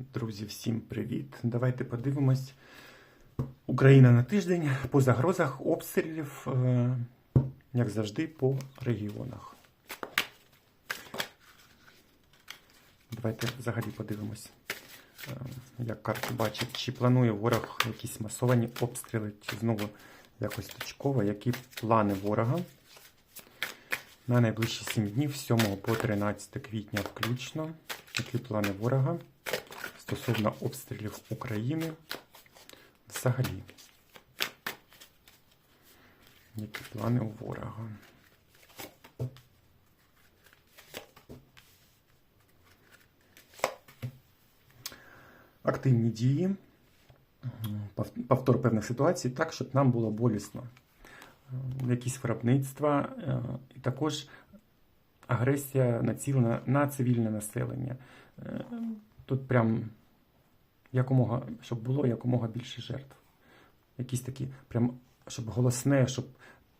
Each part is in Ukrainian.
Друзі, всім привіт! Давайте подивимось. Україна на тиждень по загрозах обстрілів, е, як завжди, по регіонах. Давайте взагалі подивимось, е, як карти бачать, чи планує ворог якісь масовані обстріли, чи знову якось точково, які плани ворога на найближчі 7 днів, 7 по 13 квітня включно. Які плани ворога стосовно обстрілів України взагалі? Які плани у ворога? Активні дії, повтор певних ситуацій так, щоб нам було болісно. Якісь виробництва, е, і також агресія націлена на цивільне населення. Е, Тут прям якомога, щоб було якомога більше жертв. Якісь такі, прям, щоб голосне, щоб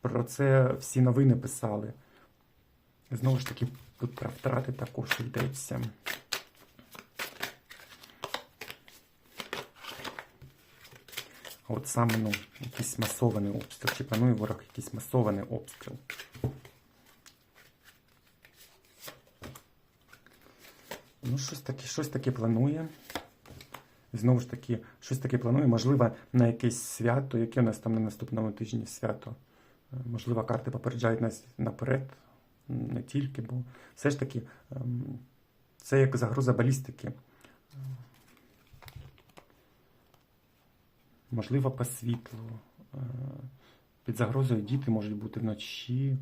про це всі новини писали. Знову ж таки, тут про втрати також йдеться. От саме ну, якийсь масований обстріл. Чи планує ворог якийсь масований обстріл? Ну, щось таке, щось таке планує. Знову ж таки, щось таке планує, можливо, на якесь свято, яке у нас там на наступному тижні свято. Е, Можливо, карти попереджають нас наперед, не тільки, бо все ж таки ем, це як загроза балістики. Е, Можливо, по світлу. Е, Під загрозою діти можуть бути вночі.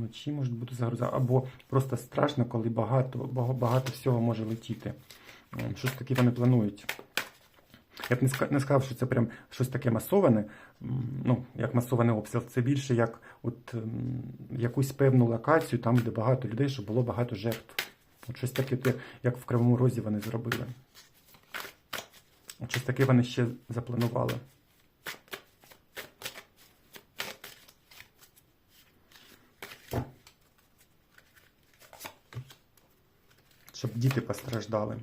Е. Вночі можуть бути загроза. Або просто страшно, коли багато, багато всього може летіти. Щось таке вони планують. Я б не сказав, що це прям щось таке масоване, ну, як масований обстріл. Це більше як от, якусь певну локацію, там, де багато людей, щоб було багато жертв. От щось таке, як в Кривому Розі вони зробили. Щось таке вони ще запланували. Щоб діти постраждали.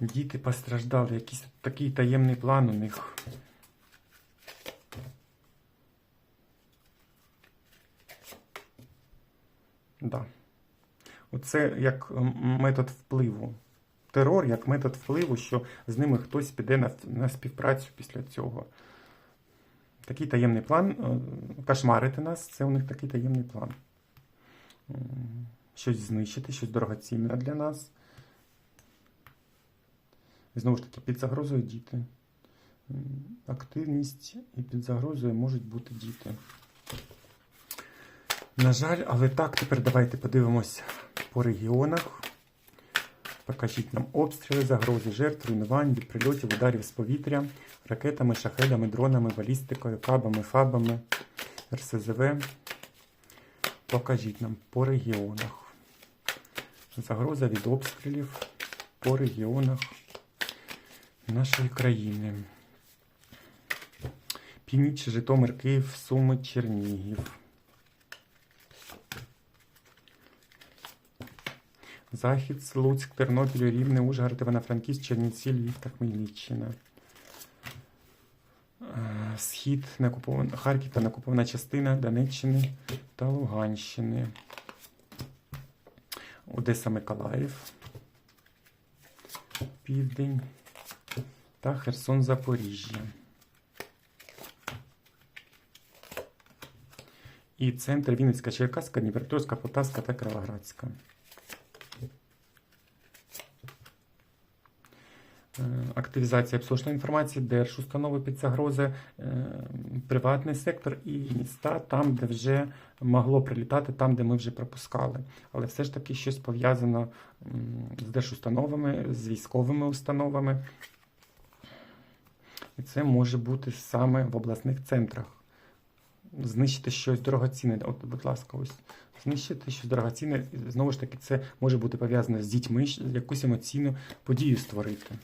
Діти постраждали. Якийсь такий таємний план у них. Да. Оце як метод впливу. Терор як метод впливу, що з ними хтось піде на, на співпрацю після цього. Такий таємний план. е, Кошмарити нас це у них такий таємний план. Щось знищити, щось дорогоцінне для нас. І знову ж таки, під загрозою діти. Активність і під загрозою можуть бути діти. На жаль, але так, тепер давайте подивимось по регіонах. Покажіть нам обстріли, загрози жертв, руйнувань від прильотів, ударів з повітря, ракетами, шахедами, дронами, балістикою, кабами, фабами, РСЗВ. Покажіть нам по регіонах. Загроза від обстрілів по регіонах нашої країни. Північ, Житомир, Київ, Суми, Чернігів. Захід, Луцьк, Тернопіль, Рівне, Ужгород, Івано-Франківськ, Чернівці, Львів та Хмельниччина. Е, Схід, Харків та неокупована частина Донеччини та Луганщини. Одеса, Миколаїв. Південь та Херсон, Запоріжжя. І центр Вінницька, Черкаська, Дніпропетровська, Полтавська та Кривоградська. Активізація обслужної інформації, держустанови під загрози, е, приватний сектор і міста, там, де вже могло прилітати, там, де ми вже пропускали. Але все ж таки щось пов'язано з держустановами, з військовими установами. І це може бути саме в обласних центрах. Знищити щось дорогоцінне. От, будь ласка, ось знищити щось дорогоцінне. Знову ж таки, це може бути пов'язано з дітьми, якусь емоційну подію створити.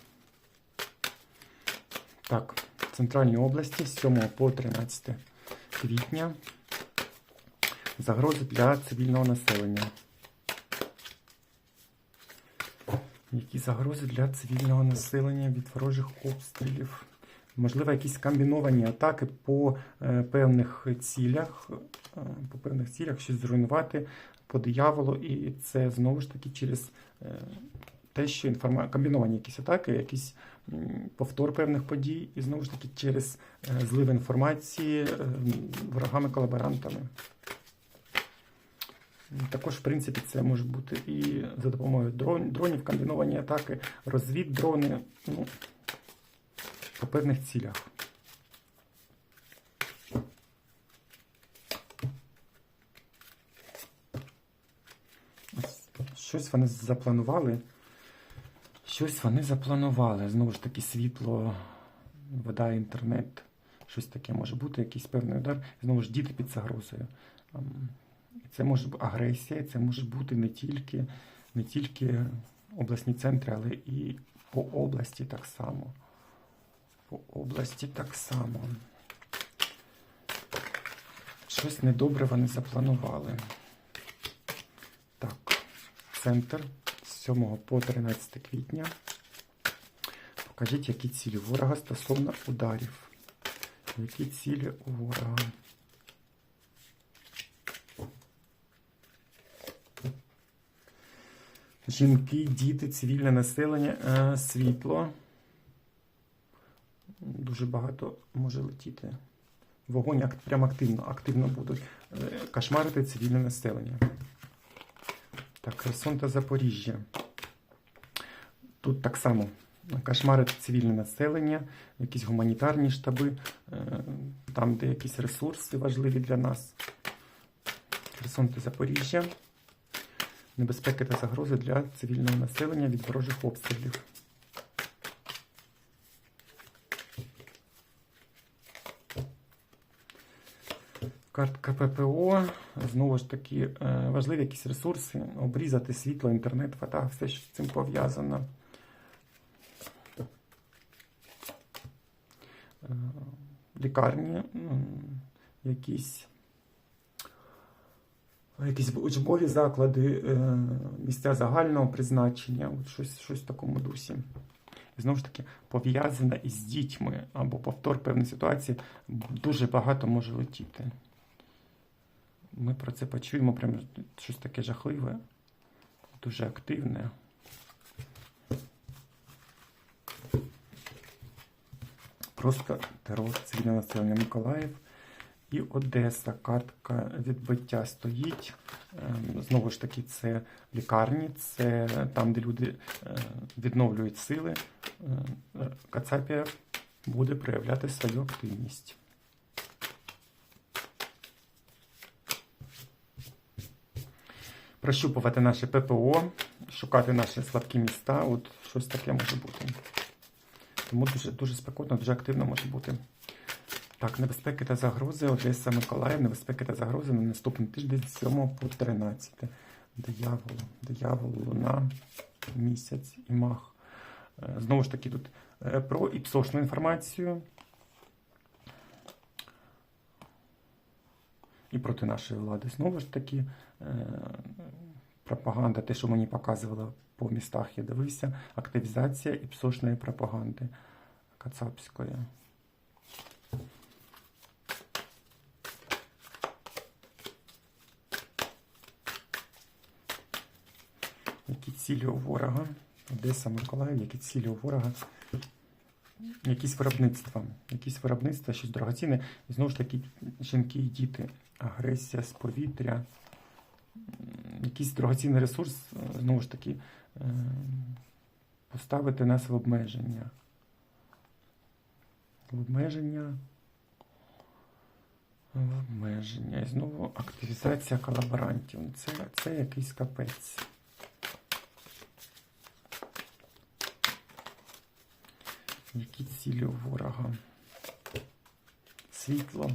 Так, в центральній області з 7 по 13 квітня загрози для цивільного населення. Які загрози для цивільного населення від ворожих обстрілів? Можливо, якісь комбіновані атаки по е, певних цілях, е, по певних цілях щось зруйнувати по дияволу, і це знову ж таки через е, те, що інформа... комбіновані якісь атаки, якийсь повтор певних подій, і знову ж таки через е, злив інформації е, ворогами-колаборантами. Також, в принципі, це може бути і за допомогою дрон, дронів, комбіновані атаки, розвіддрони, ну, по певних цілях. Щось вони запланували. Щось вони запланували. Знову ж таки, світло, вода, інтернет. Щось таке може бути, якийсь певний удар. Знову ж діти під загрозою. Це може бути агресія, це може бути не тільки, не тільки обласні центри, але і по області так само. По області так само. Щось недобре вони запланували. Так, центр 7 по 13 квітня. Покажіть, які цілі ворога стосовно ударів. Які цілі ворога? Жінки, діти, цивільне населення, е, світло. Дуже багато може летіти. Вогонь прям активно, активно будуть е, кошмарити цивільне населення. Так, Херсон та Запоріжжя. Тут так само кошмарити цивільне населення, якісь гуманітарні штаби, е, там, де якісь ресурси важливі для нас. Херсон та Запоріжжя. Небезпеки та загрози для цивільного населення від ворожих обстрілів. Картка ППО. Знову ж таки, е, важливі якісь ресурси, обрізати світло, інтернет, вода, все, що з цим пов'язано. Е, Лікарні, якісь, якісь учбові заклади, е, місця загального призначення, щось, щось в такому дусі. Знову ж таки, пов'язане із дітьми або повтор певної ситуації дуже багато може летіти. Ми про це почуємо, прям щось таке жахливе, дуже активне. Просто терор цивільне населення Миколаїв і Одеса. Картка відбиття стоїть. Ем, Знову ж таки, це лікарні, це там, де люди е, відновлюють сили. Е, Кацапія буде проявляти свою активність. Прощупувати наше ППО, шукати наші слабкі міста. От щось таке може бути. Тому дуже, дуже спекотно, дуже активно може бути. Так, небезпеки та загрози. Одеса Миколаїв, небезпеки та загрози на наступний тиждень з 7 по 13. Диявол, диявол, луна, місяць і мах. Е, Знову ж таки, тут е, про іпсошну інформацію. І проти нашої влади. Знову ж таки, е, пропаганда, те, що мені показували по містах, я дивився, активізація іпсошної пропаганди кацапської. Які цілі у ворога? Одеса, Миколаїв, які цілі у ворога? Якісь виробництва, якісь виробництва, щось дорогоцінне. І знову ж таки, жінки і діти, агресія з повітря, якийсь дорогоцінний ресурс, е, знову ж таки, е, поставити нас в обмеження. В обмеження. В обмеження. І знову активізація колаборантів. Це, це якийсь капець. Які цілі у ворога? Світло.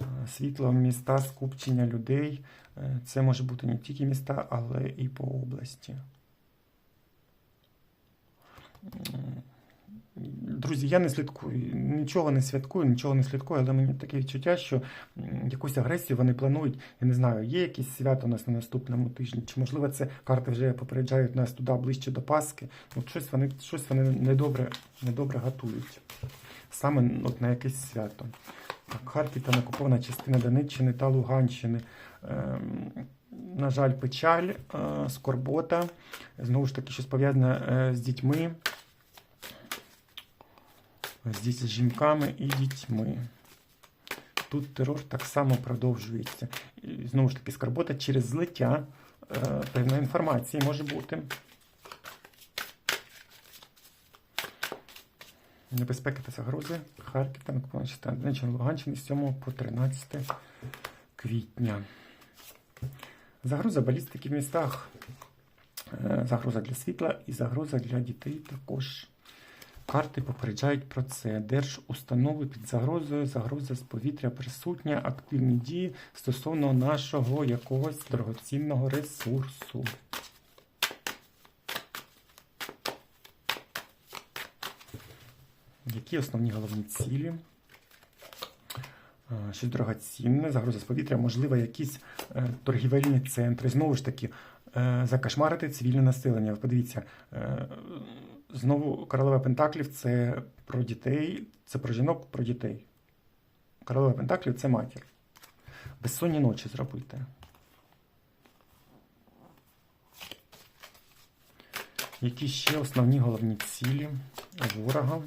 Е, Світло, міста, скупчення людей. Е, Це може бути не тільки міста, але і по області. Друзі, я не слідкую, нічого не святкую, нічого не слідкую, але мені таке відчуття, що якусь агресію вони планують. Я не знаю, є якесь свято у нас на наступному тижні, чи можливо це карти вже попереджають нас туди ближче до Пасхи. От щось вони, щось вони недобре, недобре готують. Саме от на якесь свято. Так, Харків та окупована частина Донеччини та Луганщини. Ем, на жаль, печаль, е, скорбота. Знову ж таки, щось пов'язане е, з дітьми, з діт- з жінками і дітьми. Тут терор так само продовжується. Знову ж таки, скорбота через злиття е, певної інформації може бути. Небезпеки та загрози. Харків та Луганщини з 7 по 13 квітня. Загроза балістики в містах. Е, Загроза для світла і загроза для дітей також. Карти попереджають про це. Держустанови під загрозою, загроза з повітря присутня, активні дії стосовно нашого якогось дорогоцінного ресурсу. Які основні головні цілі? Щось дорогоцінне, загроза з повітря, можливо, якісь е, торгівельні центри. Знову ж таки, е, закашмарити цивільне населення. Подивіться, е, знову королева Пентаклів це про дітей, це про жінок, про дітей. Королева Пентаклів це матір. Безсонні ночі зробити. Які ще основні головні цілі ворога?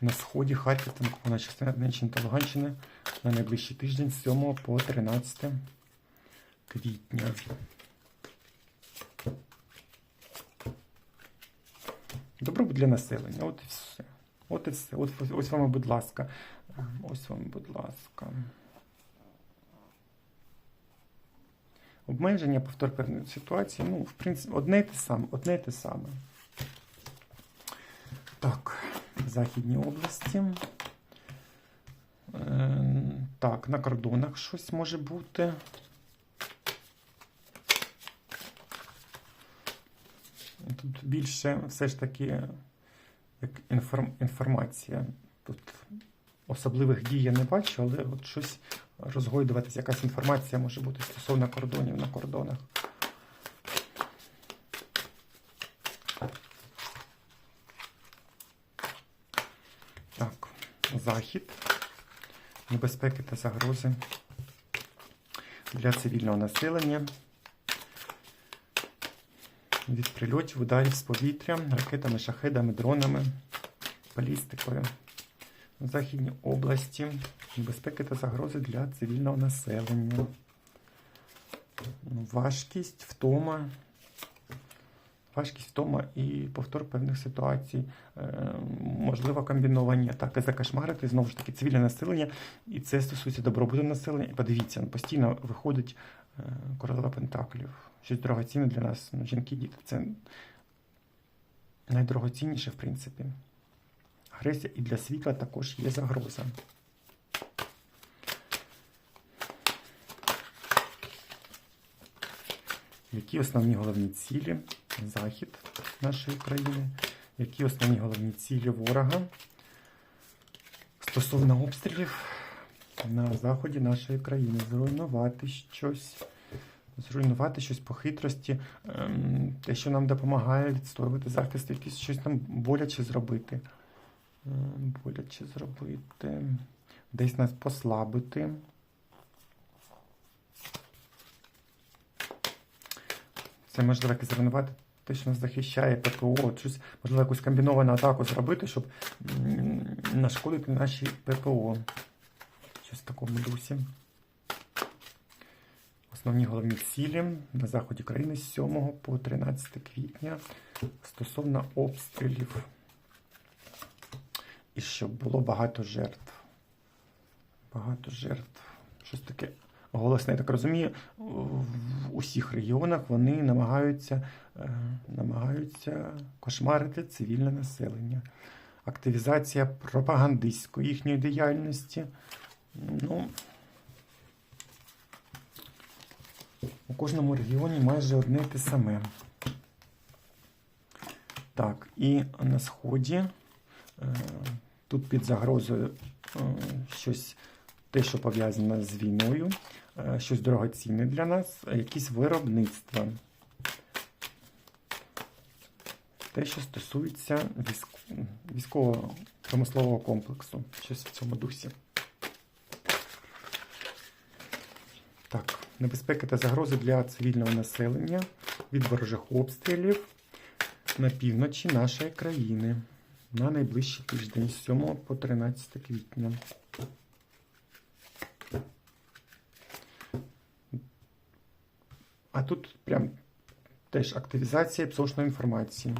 На сході Харків та окупована частина Донеччини та Луганщини на найближчий тиждень з 7 по 13 квітня. Добробут для населення. От і все. От і все. От, ось вам, будь ласка. Ось вам, будь ласка. Обмеження, повтор ситуації. Ну, в принципі, одне й те саме. Одне й те саме. Так, Західні області. Е, Так, на кордонах щось може бути. Тут більше все ж таки як інформ, інформація. Тут особливих дій я не бачу, але от щось розгойдуватись, якась інформація може бути стосовно кордонів на кордонах. Так, захід, небезпеки та загрози для цивільного населення. Від прильотів, ударів з повітря, ракетами, шахедами, дронами, балістикою. В Західній області небезпеки та загрози для цивільного населення. Важкість, втома. Важкість втома і повтор певних ситуацій, е, можливо, комбіновані атаки закашмарити, знову ж таки, цивільне населення, і це стосується добробуту населення. І подивіться, ну, постійно виходить е, королева Пентаклів. Щось дорогоцінне для нас, ну, жінки, діти. Це найдорогоцінніше, в принципі. Агресія і для світла також є загроза. Які основні головні цілі захід нашої країни? Які основні головні цілі ворога стосовно обстрілів на заході нашої країни? Зруйнувати щось, зруйнувати щось по хитрості, ем, те, що нам допомагає відстоювати захист, якийсь щось нам боляче зробити. Ем, Боляче зробити, десь нас послабити. Це можливо якось зруйнувати нас захищає ППО, щось, можливо, якусь комбіновану атаку зробити, щоб нашкодити нашій ППО. Щось в такому дусі. Основні головні цілі на заході країни з 7 по 13 квітня стосовно обстрілів. І щоб було багато жертв. Багато жертв. Щось таке голосне, я так розумію, в усіх регіонах вони намагаються, е, намагаються кошмарити цивільне населення. Активізація пропагандистської їхньої діяльності. Ну, у кожному регіоні майже одне те саме. Так, і на сході е, тут під загрозою е, щось, те, що пов'язане з війною, щось дорогоцінне для нас, е, якісь виробництва. Те, що стосується військ... військового промислового комплексу. Щось в цьому дусі. Так, небезпеки та загрози для цивільного населення від ворожих обстрілів на півночі нашої країни на найближчий тиждень з 7 по 13 квітня. А тут прям теж активізація псошної інформації.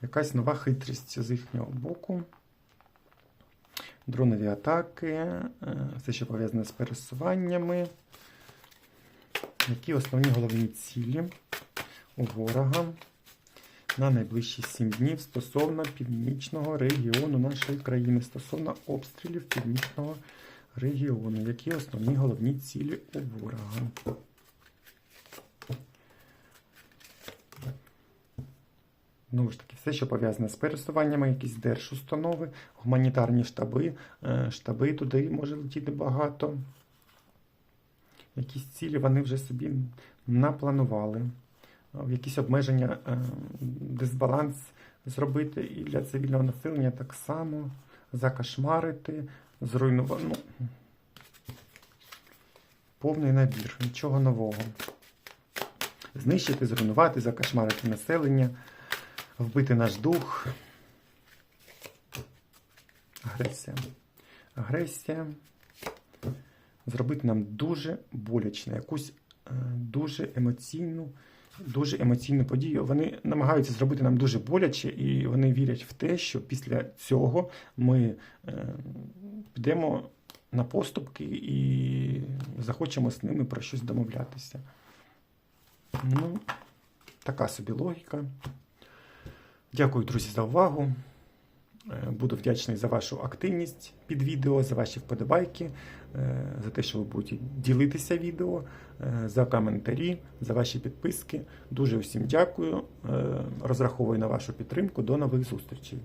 Якась нова хитрість з їхнього боку. Дронові атаки, е, все, що пов'язане з пересуваннями. Які основні головні цілі у ворога на найближчі 7 днів стосовно північного регіону нашої країни, стосовно обстрілів північного регіону? Які основні головні цілі у ворога? Знову ж таки, все, що пов'язане з пересуваннями, якісь держустанови, гуманітарні штаби, е, штаби туди може летіти багато. Якісь цілі вони вже собі напланували. Якісь обмеження, е, дисбаланс зробити і для цивільного населення так само закошмарити, зруйнувати. Ну, повний набір, нічого нового. Знищити, зруйнувати, закошмарити населення вбити наш дух. Агресія. Агресія. Зробити нам дуже боляче, якусь е, дуже емоційну, дуже емоційну подію. Вони намагаються зробити нам дуже боляче, і вони вірять в те, що після цього ми е, підемо на поступки і захочемо з ними про щось домовлятися. Ну, така собі логіка. Дякую, друзі, за увагу. Е, Буду вдячний за вашу активність під відео, за ваші вподобайки, е, за те, що ви будете ділитися відео, е, за коментарі, за ваші підписки. Дуже усім дякую. Розраховую на вашу підтримку. До нових зустрічей.